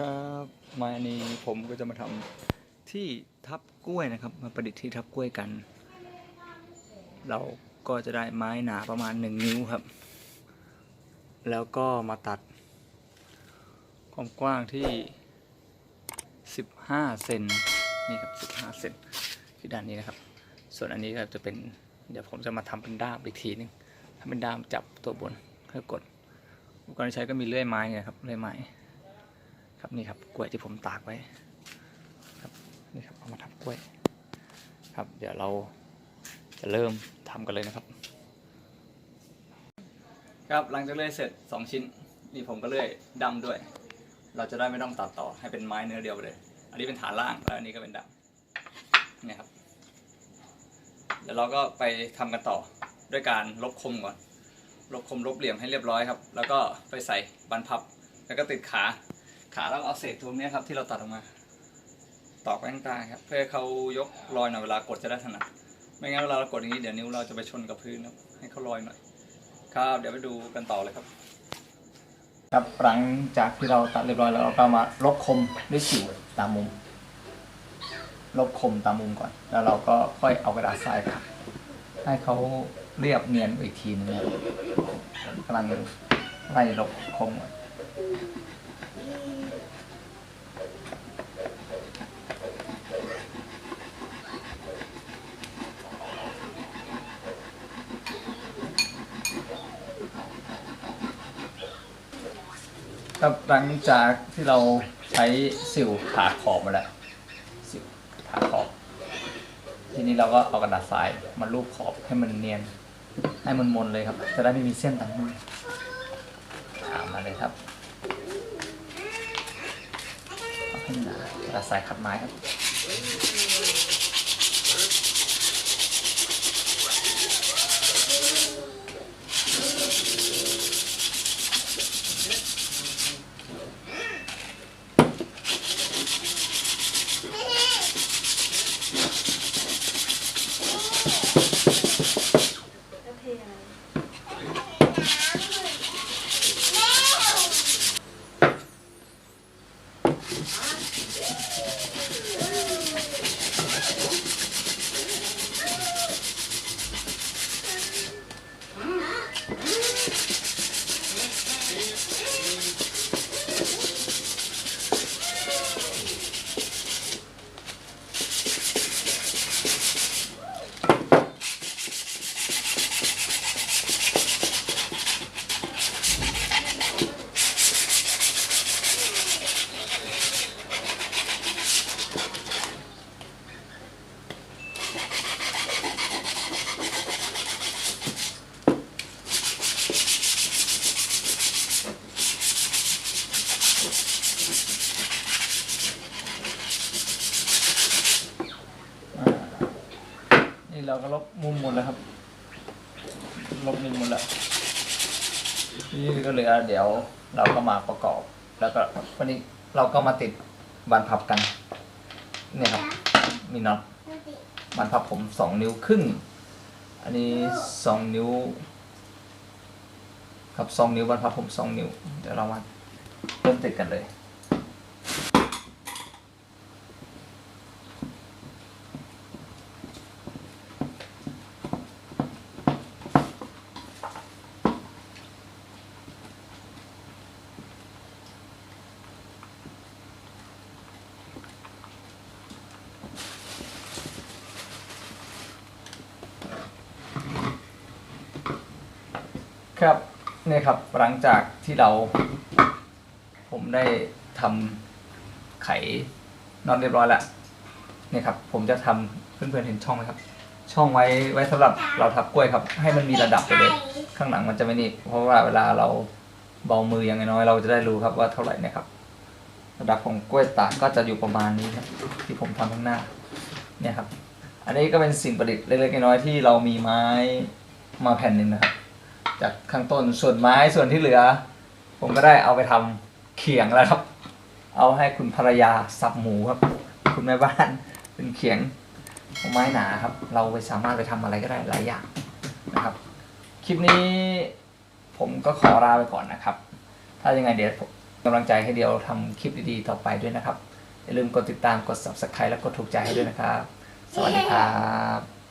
ครับมาอันนี้ผมก็จะมาทำที่ทับกล้วยนะครับ มาประดิษฐ์ที่ทับกล้วยกัน เราก็จะได้ไม้หนาประมาณ1นิ้วครับ แล้วก็มาตัด ความกว้างที่15เซนนี่ครับ15เซนที่ด้านนี้นะครับ ส่วนอันนี้ก็จะเป็นเดี๋ยวผมจะมาทำเป็นด้ามอีกทีนึงทำเป็นด้ามจับตัวบนเพื่อกดอุปกรณ์ที่ใช้ก็มีเลื่อยไม้เนี่ยครับเลื่อยไม้ ครับนี่ครับกล้วยที่ผมตากไว้ครับนี่ครับเอามาทับกล้วย ครับ เดี๋ยวเราจะเริ่มทำกันเลยนะครับ ครับหลังจากเลื่อยเสร็จ 2 ชิ้น นี่ผมก็เลื่อยดำด้วย เราจะได้ไม่ต้องตัดต่อให้เป็นไม้เนื้อเดียวไปเลย อันนี้เป็นฐานล่างแล้วอันนี้ก็เป็นดำนี่ครับ เดี๋ยวเราก็ไปทำกันต่อด้วยการลบคมก่อนลบคมลบเหลี่ยมให้เรียบร้อยครับ แล้วก็ไปใส่บันพับ แล้วก็ติดขา ขาแล้วเอาเศษตรงเนี้ยครับที่เราตัดออกมา ตอกไว้ข้างใต้ครับ เพื่อให้เขายกลอยหน่อยเวลากดจะได้ถนัดไม่งั้นเวลาเรากดอย่างนี้เดี๋ยวนิ้วเราจะไปชนกับพื้นครับให้เขาลอยหน่อย ครับเดี๋ยวไปดูกันต่อเลยครับ ครับหลังจากที่เราตัดเรียบร้อยแล้วเราก็มาลบคมด้วยสิวตามมุม ลบคมตามมุมก่อน แล้วเราก็ค่อยเอากระดาษทรายขัดให้เขาเรียบเนียนไปอีกทีนึงนะครับกำลังไล่ลบคมก่อน ครับหลังจากที่เราใช้สิวขาขอบมาแล้วสิวขาขอบ ทีนี้เราก็เอากระดาษทรายมาลูบขอบให้มันเนียน ให้มันมนเลยครับ จะได้ไม่มีเส้นต่างมือถามมาเลยครับเอาให้ หนากระดาษทรายขัดไม้ครับ เราก็ลบมุมหมดแล้วครับ ลบมุมหมดแล้วนี่ก็เหลือเดี๋ยวเราก็มาประกอบ แล้วก็วันนี้เราก็มาติดบานพับกัน เนี่ยครับ มีน็อตบานพับผมสองนิ้วครึ่ง อันนี้สองนิ้ว ครับสองนิ้วบานพับผมสองนิ้ว เดี๋ยวเรามาเริ่มติดกันเลย ครับนี่ครับหลังจากที่เรา ผมได้ทำไขนอนเรียบร้อยแล้วนี่ครับ ผมจะทำเพื่อนๆเห็นช่องไหมครับ ช่องไว้ไว้สำหรับเราทับกล้วยครับ ให้มันมีระดับไปเลย ข้างหลังมันจะไม่นี่เพราะว่าเวลาเราเบามืออย่างน้อย เราจะได้รู้ครับว่าเท่าไหร่นะครับ ระดับของกล้วยตากก็จะอยู่ประมาณนี้ครับ ที่ผมทำข้างหน้า เนี่ยครับ อันนี้ก็เป็นสิ่งประดิษฐ์เล็กๆน้อยๆที่เรามีไม้มาแผ่นหนึ่งนะครับ จากข้างต้นส่วนไม้ส่วนที่เหลือ ผมก็ได้เอาไปทำเขียงแล้วครับ เอาให้คุณภรรยาสับหมูครับ คุณแม่บ้านเป็นเขียงของไม้หนาครับ เราไปสามารถไปทำอะไรก็ได้หลายอย่างนะครับ คลิปนี้ผมก็ขอลาไปก่อนนะครับ ถ้ายังไงเดี๋ยวผมกำลังใจให้เดียวทำคลิปดีๆต่อไปด้วยนะครับ อย่าลืมกดติดตามกด subscribe และกดถูกใจให้ด้วยนะครับ สวัสดีครับ